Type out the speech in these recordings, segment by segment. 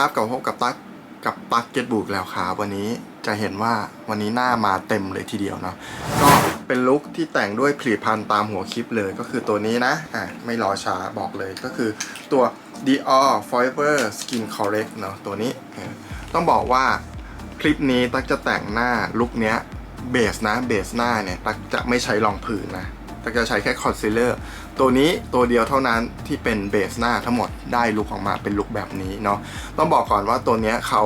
ครับกับพบกับตั๊กกับตั๊กเก็ตบุกแล้วครับวันนี้จะเห็นว่าวันนี้หน้ามาเต็มเลยทีเดียวเนาะก็เป็นลุคที่แต่งด้วยผลิตภัณฑ์ตามหัวคลิปเลยก็คือตัวนี้นะอะไม่รอช้าบอกเลยก็คือตัว Dior Forever Skin Correct เนาะตัวนี้ ต้องบอกว่าคลิปนี้ตั๊กจะแต่งหน้าลุคเนี้ยเบสนะเบสหน้าเนี่ยตั๊กจะไม่ใช้รองพื้นนะตั๊กจะใช้แค่คอนซีลเลอร์ ตัวนี้ตัวเดียวเท่านั้นที่เป็นเบสหน้าทั้งหมดได้ลุคออกมาเป็นลุคแบบนี้เนาะต้องบอกก่อนว่าตัวนี้เขา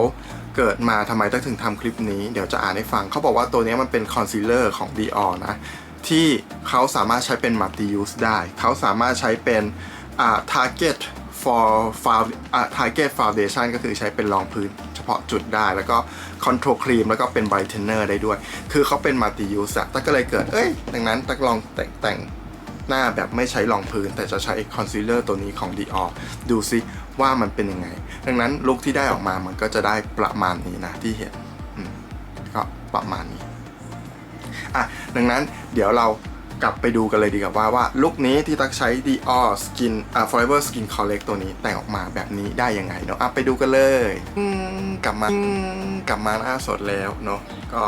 เกิดมาทำไมตั๊กถึงทำคลิปนี้เดี๋ยวจะอ่านให้ฟังเขาบอกว่าตัวนี้มันเป็นคอนซีลเลอร์ของ Dior นะที่เขาสามารถใช้เป็น multi use ได้ เขาสามารถใช้เป็นอ่า target for found อ่า target foundation ก็คือใช้เป็นรองพื้นเฉพาะจุดได้ แล้วก็ control cream แล้วก็เป็น brightener ได้ด้วย คือเขาเป็น multi use อะตั๊กก็เลยเกิด เอ้ย ดังนั้นตั๊กลองแต่งแต่ง หน้าแบบไม่ใช้รองพื้น แต่จะใช้คอนซีลเลอร์ตัวนี้ของ Dior ดูซิว่ามันเป็นยังไง ดังนั้นลุคที่ได้ออกมามันก็จะได้ประมาณนี้นะที่เห็นก็ประมาณนี้อะดังนั้นเดี๋ยวเรากลับไปดูกันเลยดีกว่าว่าว่าลุคนี้ที่ตักใช้ Dior Skin อ่า Forever Skin Collect ตัวนี้แต่งออกมาแบบนี้ได้ยังไงเนาะอะไปดูกันเลยกลับมากลับมาหน้าสดแล้วเนาะก็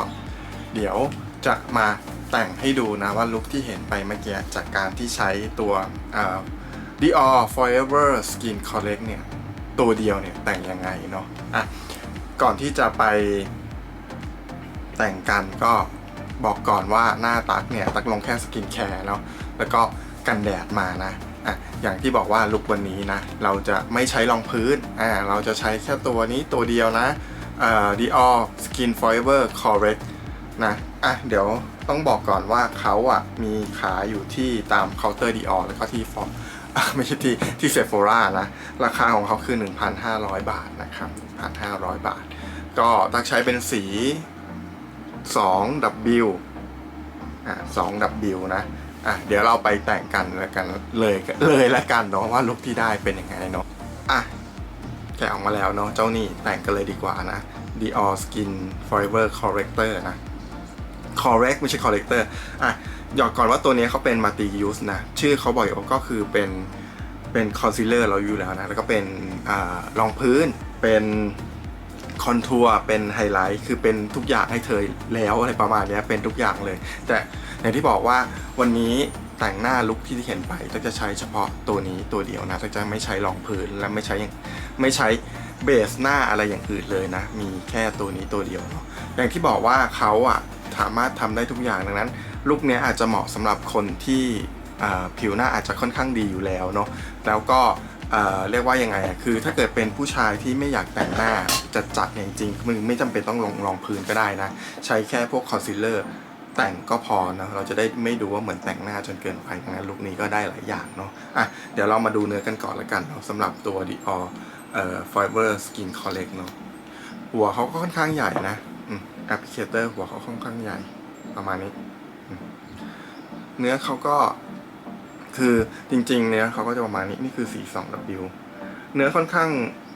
เดี๋ยวจะมา แต่งให้ดูนะว่าลุคที่เห็นไปเมื่อกี้จากการที่ใช้ตัว Dior Forever Skin Collect เนี่ย ตัวเดียวเนี่ย แต่งยังไงเนาะอะก่อนที่จะไปแต่งกันก็บอกก่อนว่าหน้าตักเนี่ยตักลงแค่สกินแคร์เนาะแล้วก็กันแดดมานะอะอย่างที่บอกว่าลุควันนี้นะ เราจะไม่ใช้รองพื้นอ่าเราจะใช้แค่ตัวนี้ตัวเดียวนะเอ่อ Dior Skin Forever Correct นะ อะเดี๋ยวต้องบอกก่อนว่าเขาอะมีขายอยู่ที่ตามเคาน์เตอร์ Dior แล้วก็ที่ฟอร์ไม่ใช่ที่ที่เซฟ o รานะ ราคาของเขาคือ 1,500 บาทนะครับ 1,500 บาท ก็ตักใช้เป็นสี 2W อะ 2W นะอะเดี๋ยวเราไปแต่งกันแล้วกันเลยเลยแล้วกันเนาะว่าลุคที่ได้เป็นยังไงเนาะอะแกะออกมาแล้วเนาะเจ้านี่แต่งกันเลยดีกว่านะ Dior Skin Forever Corrector นะ correct ไม่ใช่ corrector อะหยอกก่อนว่าตัวนี้เขาเป็น multi use นะ ชื่อเขาบอกอยู่ว่าก็คือเป็นเป็น concealer เราอยู่แล้วนะ แล้วก็เป็นอ่ารองพื้นเป็นคอนทัวร์เป็นไฮไลท์คือเป็นทุกอย่างให้เธอแล้วอะไรประมาณนี้เป็นทุกอย่างเลย แต่อย่างที่บอกว่าวันนี้แต่งหน้าลุคที่เห็นไปก็จะใช้เฉพาะตัวนี้ตัวเดียวนะจะไม่ใช้รองพื้นและไม่ใช้ไม่ใช้เบสหน้าอะไรอย่างอื่นเลยนะ มีแค่ตัวนี้ตัวเดียวเนาะอย่างที่บอกว่าเขาอะ สามารถทำได้ทุกอย่างดังนั้น ลุคนี้อาจจะเหมาะสำหรับคนที่ผิวหน้าอาจจะค่อนข้างดีอยู่แล้วเนาะแล้วก็เเรียกว่ายังไงอะคือถ้าเกิดเป็นผู้ชายที่ไม่อยากแต่งหน้าจัดจัดเนี่ยจริงๆมึงไม่จำเป็นต้องลงรองพื้นก็ได้นะ ใช้แค่พวกคอนซีลเลอร์แต่งก็พอนะเราจะได้ไม่ดูว่าเหมือนแต่งหน้าจนเกินไปดังนั้นลุคนี้ก็ได้หลายอย่างเนาะอะเดี๋ยวเรามาดูเนื้อกันก่อนละกันเนาะสำหรับตัว Dior เอ่อ Fiber Skin Collect เนาะหัวเขาก็ค่อนข้างใหญ่นะ แอปพลิเคเตอร์หัวเขาค่อนข้างใหญ่ประมาณนี้ เนื้อเขาก็คือจริง ๆ เนื้อเขาก็จะประมาณนี้นี่คือ 42W เนื้อค่อนข้าง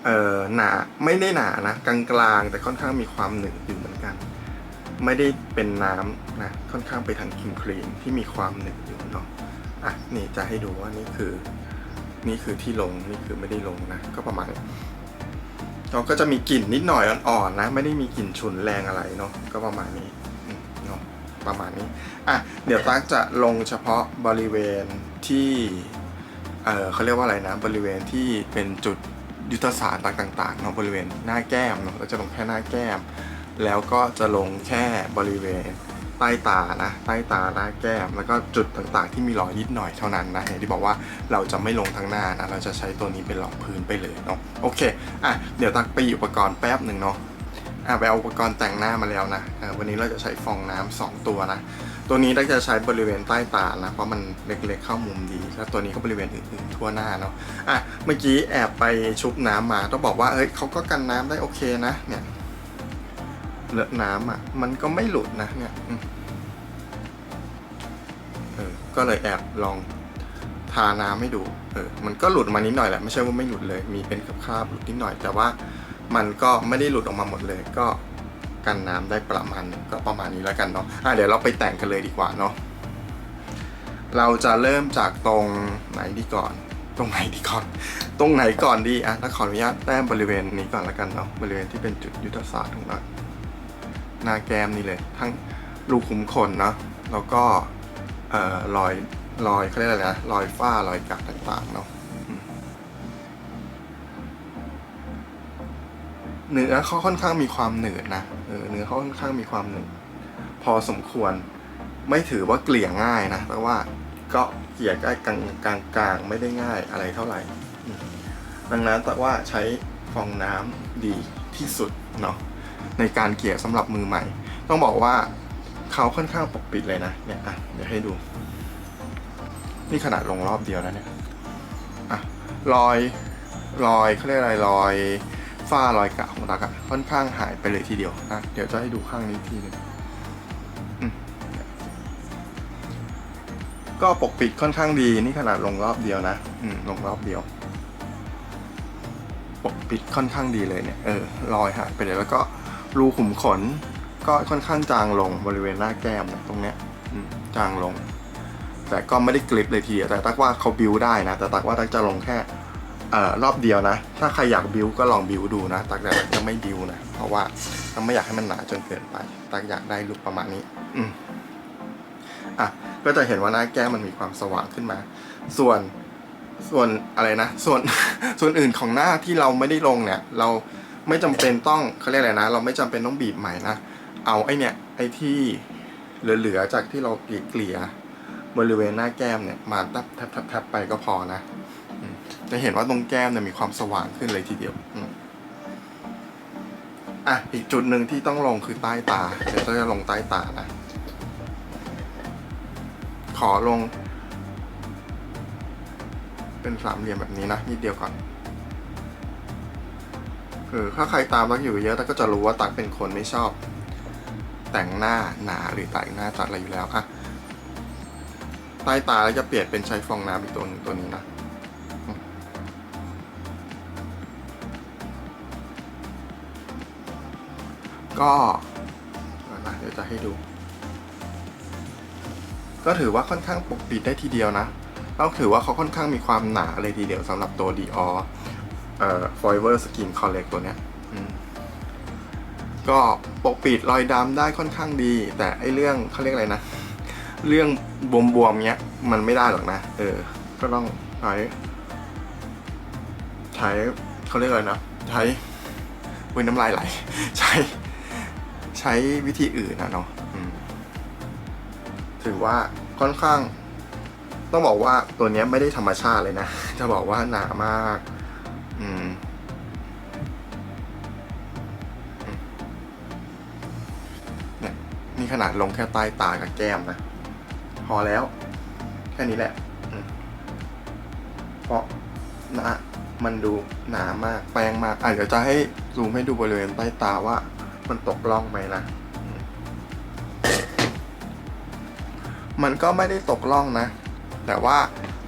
เอ่อหนาไม่ได้หนานะกลางๆแต่ค่อนข้างมีความหนึบอยู่เหมือนกัน ไม่ได้เป็นน้ำนะค่อนข้างไปทางครีมครีมที่มีความหนึบอยู่เนาะอะนี่จะให้ดูว่านี่คือ นี่คือที่ลงนี่คือไม่ได้ลงนะ ก็ประมาณนี้ เราก็จะมีกลิ่นนิดหน่อยอ่อนๆนะ ไม่ได้มีกลิ่นฉุนแรงอะไรเนาะก็ประมาณนี้เนาะประมาณนี้อะเดี๋ยวตั๊กจะลงเฉพาะบริเวณที่เออเขาเรียกว่าอะไรนะ บริเวณที่เป็นจุดยุทธศาสตร์ต่างๆเนาะบริเวณหน้าแก้มเนาะเราจะลงแค่หน้าแก้ม แล้วก็จะลงแค่บริเวณ ใต้ตานะใต้ตาหน้าแก้ม แล้วก็จุดต่างๆ ที่มีรอยนิดหน่อยเท่านั้นนะอย่างที่บอกว่าเราจะไม่ลงทั้งหน้านะเราจะใช้ตัวนี้เป็นรองพื้นไปเลยเนาะโอเคอะเดี๋ยวตักไปอุปกรณ์แป๊บหนึ่งเนาะอะไปเอาอุปกรณ์แต่งหน้ามาแล้วนะวันนี้เราจะใช้ฟองน้ำสองตัวนะตัวนี้ตักจะใช้บริเวณใต้ตานะเพราะมันเล็กๆเข้ามุมดีแล้วตัวนี้ก็บริเวณอื่นๆทั่วหน้าเนาะอะเมื่อกี้แอบไปชุบน้ำมาต้องบอกว่าเอ้ยเขาก็กันน้ำได้โอเคนะเนี่ย เลอะน้ำอะ มันก็ไม่หลุดนะเนี่ยเออก็เลยแอบลองทาน้ำให้ดู เออ มันก็หลุดมานิดหน่อยแหละ ไม่ใช่ว่าไม่หลุดเลย มีเป็นคราบๆหลุดนิดหน่อย แต่ว่ามันก็ไม่ได้หลุดออกมาหมดเลย ก็กันน้ำได้ประมาณนึงก็ประมาณนี้แล้วกันเนาะ อะเดี๋ยวเราไปแต่งกันเลยดีกว่าเนาะ เราจะเริ่มจากตรงไหนดีก่อน ตรงไหนดีก่อน ตรงไหนก่อนดีอะถ้าขออนุญาตแต้มบริเวณนี้ก่อนละกันเนาะ บริเวณที่เป็นจุดยุทธศาสตร์ของเรา น้าแก้มนี่เลย ทั้งรูขุมขนเนาะแล้วก็เอ่อรอยรอยเขาเรียกอะไรนะรอยฝ้ารอยกัดต่างๆเนาะเนื้อเขาค่อนข้างมีความหนืดนะเนื้อเขาค่อนข้างมีความหนืดพอสมควรไม่ถือว่าเกลี่ยง่ายนะแต่ว่าก็เกลี่ยได้กลางกลางกลางไม่ได้ง่ายอะไรเท่าไหร่ ดังนั้นแต่ว่าใช้ฟองน้ำดีที่สุดเนาะ ในการเกลี่ยสำหรับมือใหม่ ต้องบอกว่าเขาค่อนข้างปกปิดเลยนะเนี่ยอะเดี๋ยวให้ดู นี่ขนาดลงรอบเดียวแล้วเนี่ยอะรอยรอยเขาเรียกอะไรรอยฝ้ารอยกะของตักอะค่อนข้างหายไปเลยทีเดียวอะเดี๋ยวจะให้ดูข้างนี้ทีนึงก็ปกปิดค่อนข้างดีนี่ขนาดลงรอบเดียวนะอืมลงรอบเดียว ปกปิดค่อนข้างดีเลยเนี่ยเออรอยหายไปเลยแล้วก็ รูขุมขนก็ค่อนข้างจางลงบริเวณหน้าแก้มตรงเนี้ยจางลง แต่ก็ไม่ได้กลิบเลยทีเดียวแต่ตักว่าเขาบิวได้นะ แต่ตักว่าตักจะลงแค่อรอบเดียวนะ ถ้าใครอยากบิวก็ลองบิวดูนะ ตักแต่จะไม่บิวนะ เพราะว่าตักไม่อยากให้มันหนาจนเกินไป ตักอยากได้ลุคประมาณนี้ อืมอะก็จะเห็นว่าหน้าแก้มมันมีความสว่างขึ้นมา ส่วนส่วนอะไรนะ ส่วนส่วนอื่นของหน้าที่เราไม่ได้ลงเนี่ย เรา ไม่จำเป็นต้องเขาเรียกอะไรนะ เราไม่จำเป็นต้องบีบใหม่นะ เอาไอเนี่ยไอที่เหลือๆจากที่เราเกลี่ยบริเวณหน้าแก้มเนี่ยมาแทบแทบแทบแทบไปก็พอนะจะเห็นว่าตรงแก้มเนี่ยมีความสว่างขึ้นเลยทีเดียวอะอีกจุดหนึ่งที่ต้องลงคือใต้ตาเดี๋ยวจะลงใต้ตานะ ขอลง เป็นสามเหลี่ยมแบบนี้นะนิดเดียวก่อน คือถ้าใครตามตักอยู่เยอะตักก็จะรู้ว่าตักเป็นคนไม่ชอบ แต่งหน้าหนาหรือแต่งหน้าจัดอะไรอยู่แล้วอะใต้ตาแล้วจะเปลี่ยนเป็นใช้ฟองน้ำอีกตัวหนึงตัวนี้นะก็เดี๋ยวนะเดี๋ยวจะให้ดู ก็ถือว่าค่อนข้างปกปิดได้ทีเดียวนะต้องถือว่าเขาค่อนข้างมีความหนาเลยทีเดียวสำหรับตัว Dior เอ่อ Forever Skin Collect ตัวเนี้ยก็ปกปิดรอยดำได้ค่อนข้างดี แต่ไอเรื่องเขาเรียกอะไรนะ เรื่องบวมๆเนี้ย มันไม่ได้หรอกนะ เออ ก็ต้องใช้ใช้เขาเรียกอะไรนะ ใช้เว้ยน้ำลายไหล ใช้ใช้วิธีอื่นนะเนาะถือว่าค่อนข้าง ต้องบอกว่าตัวนี้ไม่ได้ธรรมชาติเลยนะ จะบอกว่าหนามาก อืมอืมเนี่ยนี่ขนาดลงแค่ใต้ตากับแก้มนะ พอแล้ว แค่นี้แหละอืมเพราะหนะมันดูหนามาก แปลงมากอะเดี๋ยวจะให้ซูมให้ดูบริเวณใต้ตาว่า มันตกล่องไหมนะมันก็ไม่ได้ตกล่องนะ แต่ว่า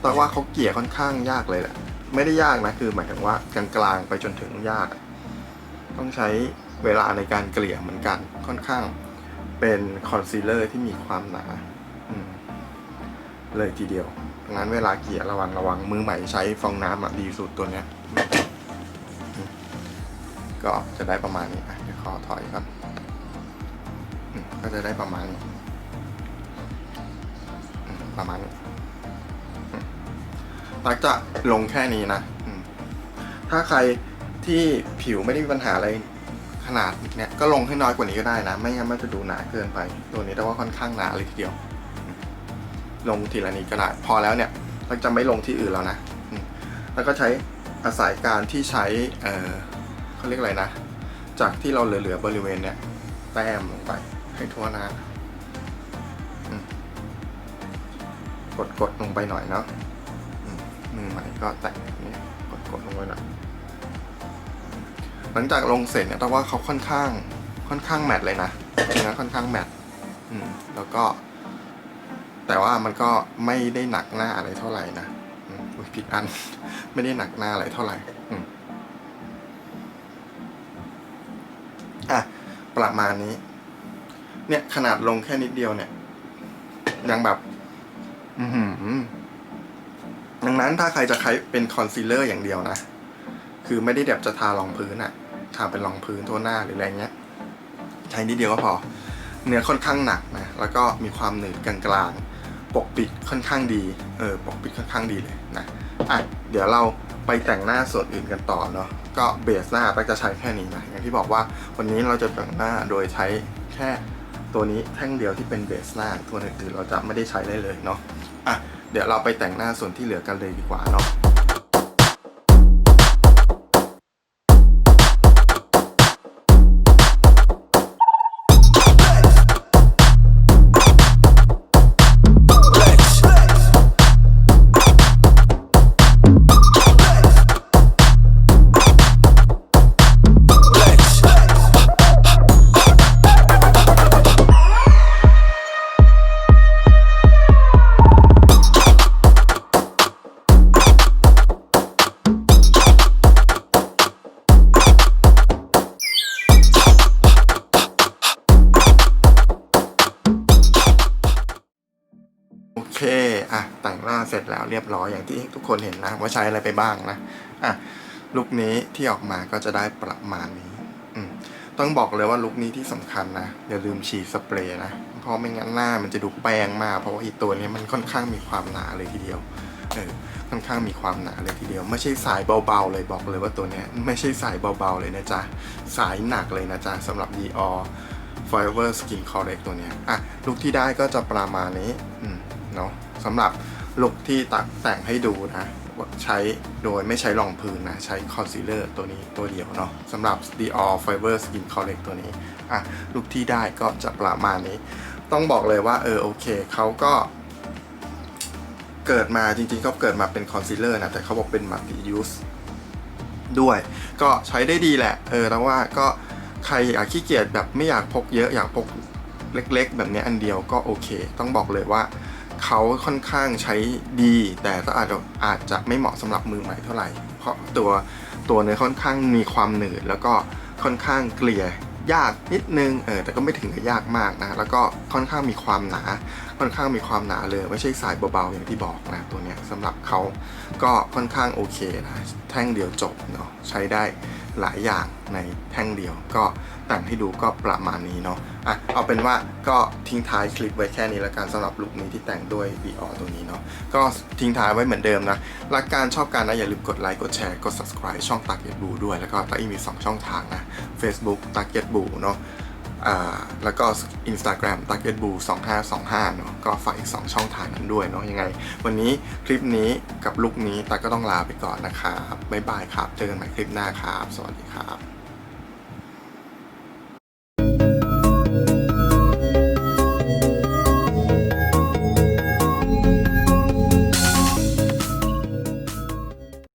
แต่ว่าเขาเกลี่ยค่อนข้างยากเลยแหละ ไม่ได้ยากนะ คือหมายถึงว่ากลางๆไปจนถึงยาก ต้องใช้เวลาในการเกลี่ยเหมือนกัน ค่อนข้างเป็นคอนซีลเลอร์ที่มีความหนาเลยทีเดียวดังนั้นเวลาเกลี่ยระวังระวังมือใหม่ใช้ฟองน้ำอะดีสุดตัวเนี้ย ก็จะได้ประมาณนี้อะเดี๋ยวขอถอยก่อนก็จะได้ประมาณ ประมาณนี้ ตักจะลงแค่นี้นะถ้าใครที่ผิวไม่ได้มีปัญหาอะไรขนาดเนี้ยก็ลงให้น้อยกว่านี้ก็ได้นะ ไม่งั้นมันจะดูหนาเกินไป ตัวนี้แต่ว่าค่อนข้างหนาเลยทีเดียว ลงทีละนิดก็ได้ พอแล้วเนี่ยตักจะไม่ลงที่อื่นแล้วนะแล้วก็ใช้อาศัยการที่ใช้เออเขาเรียกอะไรนะ จากที่เราเหลือๆบริเวณเนี้ยแต้มลงไปให้ทั่วหน้ากดกดลงไปหน่อยเนาะ มือใหม่ก็แตะนี้กดกดลงไปหน่อยหลังจากลงเสร็จเนี่ยต้องว่าเขาค่อนข้างค่อนข้างแมทเลยนะจริงๆแล้วค่อนข้างแมทอืมแล้วก็ แต่ว่ามันก็ไม่ได้หนักหน้าอะไรเท่าไหร่นะอืมอุ๊ยผิดอัน ไม่ได้หนักหน้าอะไรเท่าไหร่อืมอะประมาณนี้ เนี่ยขนาดลงแค่นิดเดียวเนี่ย ยังแบบ อือหือ นั้นถ้าใครจะใช้เป็นคอนซีลเลอร์อย่างเดียวนะ คือไม่ได้แบบจะทารองพื้นอะทาเป็นรองพื้นทั่วหน้าหรืออะไรเงี้ย ใช้นิดเดียวก็พอ เนื้อค่อนข้างหนักนะ แล้วก็มีความหนืดกลางๆ ปกปิดค่อนข้างดี เออ ปกปิดค่อนข้างดีเลยนะอะเดี๋ยวเราไปแต่งหน้าส่วนอื่นกันต่อเนาะ ก็เบสหน้าก็จะใช้แค่นี้นะ อย่างที่บอกว่าวันนี้เราจะแต่งหน้าโดยใช้แค่ตัวนี้แท่งเดียวที่เป็นเบสหน้าตัวอื่นๆเราจะไม่ได้ใช้ได้เลยเนาะ อะ เดี๋ยวเราไปแต่งหน้าส่วนที่เหลือกันเลยดีกว่าเนาะ อเคอะแต่งหน้าเสร็จแล้วเรียบร้อยอย่างที่ทุกคนเห็นนะว่าใช้อะไรไปบ้างนะอะลุคนี้ที่ออกมาก็จะได้ประมาณนี้อืมต้องบอกเลยว่าลุคนี้ที่สำคัญนะอย่าลืมฉีดสเปรย์นะเพราะไม่งั้นหน้ามันจะดูแป้งมากเพราะว่าอีตัวนี้มันค่อนข้างมีความหนาเลยทีเดียวเออค่อนข้างมีความหนาเลยทีเดียว ไม่ใช่สายเบาๆเลยบอกเลยว่าตัวนี้ไม่ใช่สายเบาๆเลยนะจ๊ะสายหนักเลยนะจ๊ะสำหรับ Dior Forever Skin Correct ตัวนี้อะลุคที่ได้ก็จะประมาณนี้อืม เนาะสำหรับลุคที่ตัดแต่งให้ดูนะใช้โดยไม่ใช้รองพื้นนะ ใช้คอนซีลเลอร์ตัวนี้ตัวเดียวเนาะสำหรับ Dior Fiber Skin Correct ตัวนี้อะลุคที่ได้ก็จะประมาณนี้ ต้องบอกเลยว่าเออโอเคเขาก็เกิดมาจริงๆเขาเกิดมาเป็นคอนซีลเลอร์นะ แต่เขาบอกเป็นมัลติยูสด้วย ก็ใช้ได้ดีแหละ เออแล้วว่าก็ใครอยากขี้เกียจแบบไม่อยากพกเยอะอยากพกเล็กๆ แบบนี้อันเดียวก็โอเค ต้องบอกเลยว่า เขาค่อนข้างใช้ดี แต่ก็อาจจะอาจจะไม่เหมาะสำหรับมือใหม่เท่าไหร่ เพราะตัวตัวเนื้อค่อนข้างมีความหนืดแล้วก็ค่อนข้างเกลี่ยยากนิดนึงเออแต่ก็ไม่ถึงกับยากมากนะ แล้วก็ค่อนข้างมีความหนา ค่อนข้างมีความหนาเลย ไม่ใช่สายเบาๆอย่างที่บอกนะตัวเนี้ยสำหรับเขาก็ค่อนข้างโอเคนะแท่งเดียวจบเนาะใช้ได้ หลายอย่างในแท่งเดียว ก็แต่งให้ดูก็ประมาณนี้เนาะอะเอาเป็นว่าก็ทิ้งท้ายคลิปไว้แค่นี้ละกันสำหรับลุคนี้ที่แต่งด้วย d ีออตัวนี้เนาะก็ทิ้งท้ายไว้เหมือนเดิมนะรักการชอบการนะอย่าลืมกดไลค์กดแชร์กด subscribe ช่องตักเก็ตบูด้วยแล้วก็ตักอีมี 2 ช่องทางนะ Facebook ตักเก็ตบูเนาะ แล้วก็ Instagram t a r g e t b u 2525 เนาะก็ฝากอีก 2 ช่องทางนั้นด้วยเนาะยังไง วันนี้คลิปนี้กับลุคนี้ตาก็ต้องลาไปก่อนนะครับ บ๊ายบายครับ เจอกันใหม่คลิปหน้าครับ สวัสดีครับ